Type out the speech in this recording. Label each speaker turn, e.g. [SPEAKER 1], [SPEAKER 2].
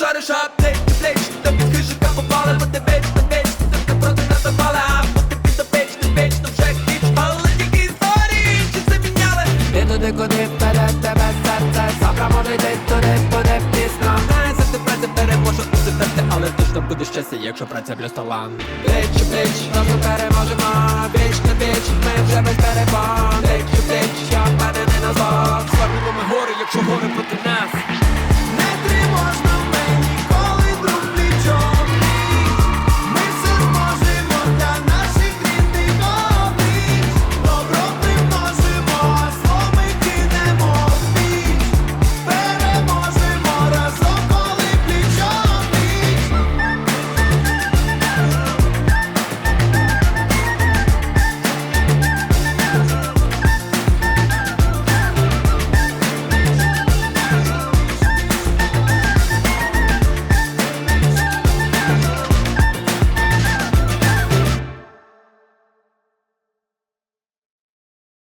[SPEAKER 1] Разом шариш аптек, плеч Та під крижика попали, бо ти беч, ти беч Ти ти проти нас напала, а допеч, ти беч, то вже хіч Але тільки історії, чи все міняли?
[SPEAKER 2] Ти туди, куди вперед тебе серце? Завтра може йти туди, буде пізно.
[SPEAKER 1] Знає, за ти праця переможе у серце Але точно буде щастя, якщо праця плюс талант Плеч, плеч,
[SPEAKER 2] Тобто переможемо. Віч на віч, ми вже без перебон Плеч, плеч, я впевнений на зло
[SPEAKER 1] Славимо ми гори, якщо гори проти